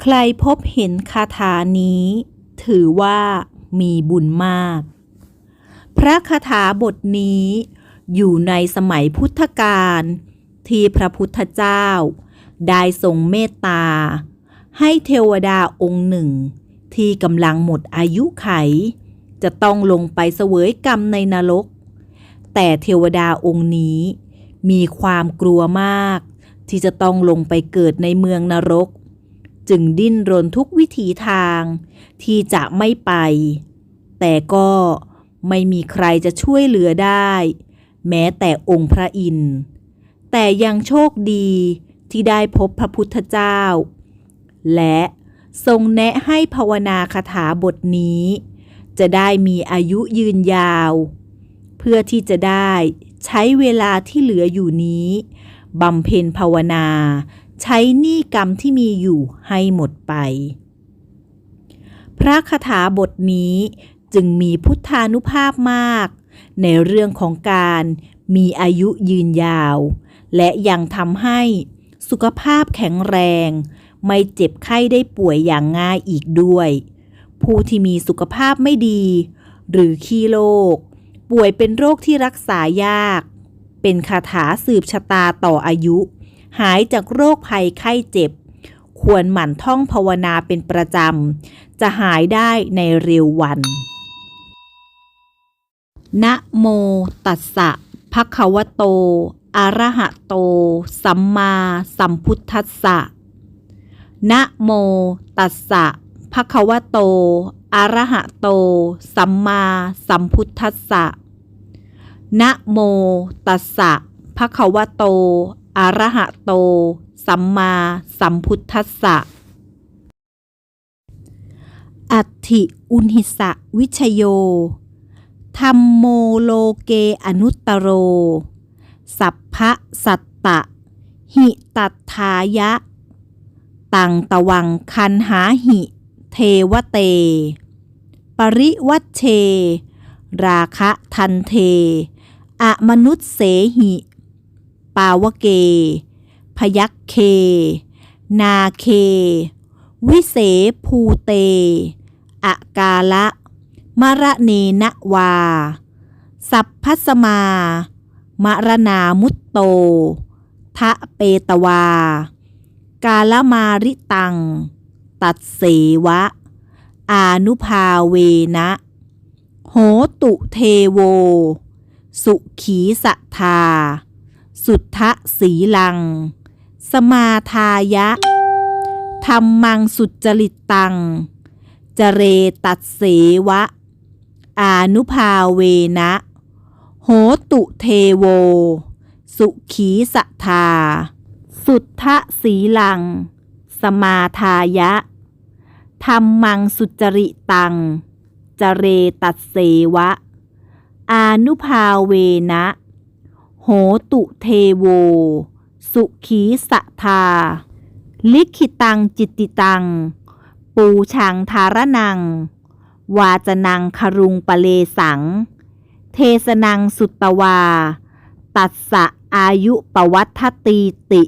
ใครพบเห็นคาถานี้ ถือว่ามีบุญมาก พระคาถาบทนี้อยู่ในสมัยพุทธกาลที่พระพุทธเจ้า ได้ทรงเมตตา ให้เทวดาองค์หนึ่ง ที่กำลังหมดอายุไข จะต้องลงไปเสวยกรรมในนรก แต่เทวดาองค์นี้มีความกลัวมาก ที่จะต้องลงไปเกิดในเมืองนรก จึงดิ้นรนทุกวิถีทาง ที่จะไม่ไป แต่ก็ไม่มีใครจะช่วยเหลือได้ แม้แต่องค์พระอินทร์แต่ยังโชคดีที่ได้พบพระพุทธเจ้า และทรงแนะให้ภาวนาคาถาบทนี้ จะได้มีอายุยืนยาว เพื่อที่จะได้ใช้เวลาที่เหลืออยู่นี้บำเพ็ญภาวนา ใช้หนี้กรรมที่มีอยู่ให้หมดไป พระคาถาบทนี้จึงมีพุทธานุภาพมาก ในเรื่องของการมีอายุยืนยาว และยังทำให้สุขภาพแข็งแรง ไม่เจ็บไข้ได้ป่วยอย่างง่ายอีกด้วย ผู้ที่มีสุขภาพไม่ดี หรือขี้โรคป่วยเป็นโรคที่รักษายาก เป็นคาถาสืบชะตาต่ออายุ หายจากโรคภัยไข้เจ็บ ควรหมั่นท่องภาวนาเป็นประจำ จะหายได้ในเร็ววัน นะโมตัสสะภะคะวะโต อะระหะโต สัมมาสัมพุทธัสสะ นะโมตัสสะภะคะวะโต อะระหะโต สัมมาสัมพุทธัสสะ นะโมตัสสะภะคะวะโต อรหะโต สัมมาสัมพุทธัสสะ อัตถิอุณหิสะวิชโย ธรรมโมโลเกอนุตตโร สัพพะสัตตะ หิตัทายะ ตังตะวังคันหาหิ เทวเต ปริวัชเช ราคะทันเทอะมนุษย์เสหิ ปาวเก พยัคเค นาเค วิเสภูเต อากาละ มระเนนวา สัพพสมา มรณามุตโต ทะเปตวา กาลมาริตัง ตัดเสวะ อานุภาเวนะ โหตุเทโว สุขีสัทธา สุทธสีลัง สมาทายะธรรมังสุจริตตัง จเรตัดเสวะ อานุภาเวนะ โหตุเทโว สุขีสัทา สุทธสีลัง สมาทายะธรรมังสุจริตัง จเรตัดเสวะ อานุภาเวนะ ตุเทโว สุขีสะทา ลิขิตังจิตติตัง ปูชังทารนัง วาจนังครุงปะเลสัง เทสนังสุตตวา ตัสสะอายุปวัตถตีติ